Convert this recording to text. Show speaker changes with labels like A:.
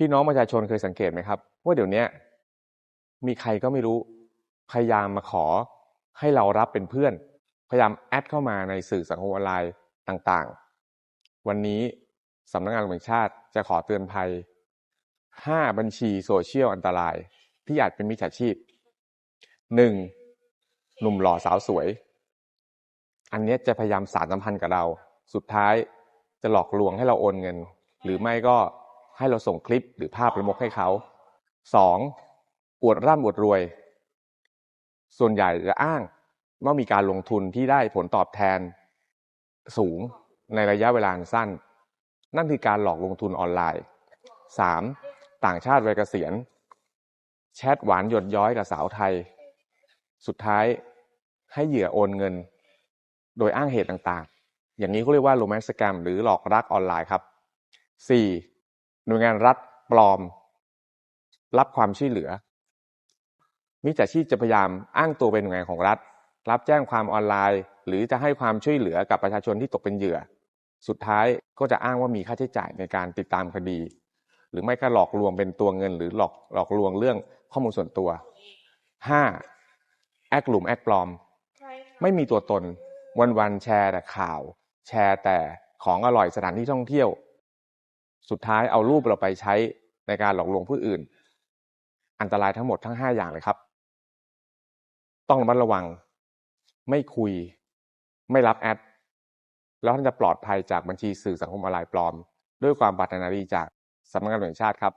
A: พี่น้องประชาชนเคยสังเกตไหมครับ ว่าเดี๋ยวนี้มีใครก็ไม่รู้พยายามมาขอให้เรารับเป็นเพื่อน พยายามแอดเข้ามาในสื่อสังคมออนไลน์ต่างๆ วันนี้สำนักงานตำรวจแห่งชาติจะขอเตือนภัย 5 บัญชีโซเชียลอันตราย ที่อาจเป็นมิจฉาชีพ 1. หนุ่มหล่อสาวสวย อันนี้จะพยายามสารสัมพันธ์กับเรา สุดท้ายจะหลอกลวงให้เราโอนเงิน หรือไม่ก็ ให้เราส่งคลิปหรือภาพประมกให้เขา 2. อวดร่ำอวดรวย ส่วนใหญ่จะอ้างว่ามีการลงทุนที่ได้ผลตอบแทนสูงในระยะเวลาอันสั้น นั่นคือการหลอกลงทุนออนไลน์ 3. ต่างชาติวัยเกษียณ แชทหวานหยดย้อยกับสาวไทย สุดท้ายให้เหยื่อโอนเงิน โดยอ้างเหตุต่างๆ อย่างนี้เขาเรียกว่าโรแมนต์สแกมหรือหลอกรักออนไลน์ครับ 4. หน่วยงานรัฐปลอม รับความช่วยเหลือ มิจฉาชีพจะพยายามอ้างตัวเป็นหน่วยงานของรัฐ รับแจ้งความออนไลน์ หรือจะให้ความช่วยเหลือกับประชาชนที่ตกเป็นเหยื่อ สุดท้ายก็จะอ้างว่ามีค่าใช้จ่ายในการติดตามคดี หรือไม่ก็หลอกลวงเป็นตัวเงิน หรือหลอกหลอกลวงเรื่องข้อมูลส่วนตัว 5. แอคหลุมแอคปลอม ไม่มีตัวตนวันวันแชร์แต่ข่าว แชร์แต่ของอร่อยสถานที่ท่องเที่ยว สุดท้ายเอารูปเราไปใช้ในการหลอกลวงผู้อื่น อันตรายทั้งหมดทั้งห้าอย่างเลยครับ ต้องระมัดระวัง ไม่คุย ไม่รับแอด แล้วท่านจะปลอดภัยจากบัญชีสื่อสังคมออนไลน์ปลอม ด้วยความปรารถนาดีจากสำนักงานตำรวจแห่งชาติครับ